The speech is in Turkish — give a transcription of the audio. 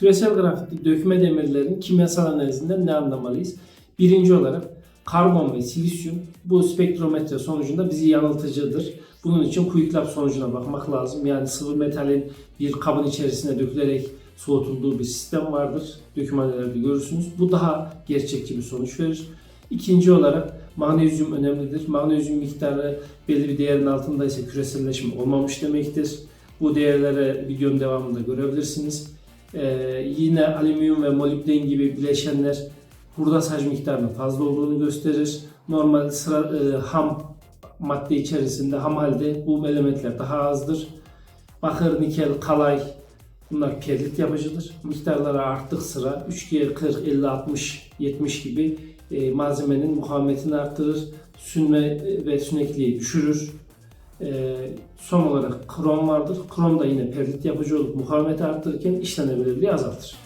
Küresel grafikte dökme demirlerin kimyasal analizinden ne anlamalıyız? Birinci olarak karbon ve silisyum bu spektrometre sonucunda bizi yanıltıcıdır. Bunun için Quick Lab sonucuna bakmak lazım. Yani sıvı metalin bir kabın içerisine dökülerek soğutulduğu bir sistem vardır. Dokümanlarda görürsünüz. Bu daha gerçekçi bir sonuç verir. İkinci olarak magnezyum önemlidir. Magnezyum miktarı belli bir değerin altındaysa küreselleşme olmamış demektir. Bu değerlere videonun devamında görebilirsiniz. Ee, yine alüminyum ve molibden gibi bileşenler hurda saj miktarının fazla olduğunu gösterir. Normal sıra e, ham madde içerisinde ham halde bu elementler daha azdır. Bakır, nikel, kalay bunlar perlit yapıcıdır. Miktarları arttık sıra 3G 40, 50, 60, 70 gibi e, malzemenin mukavemetini arttırır. Sünme e, ve sünekliği düşürür. E, son olarak krom vardır. Krom da yine perlit yapıcı olup mukavemeti arttırırken işlenebilirliği azaltır.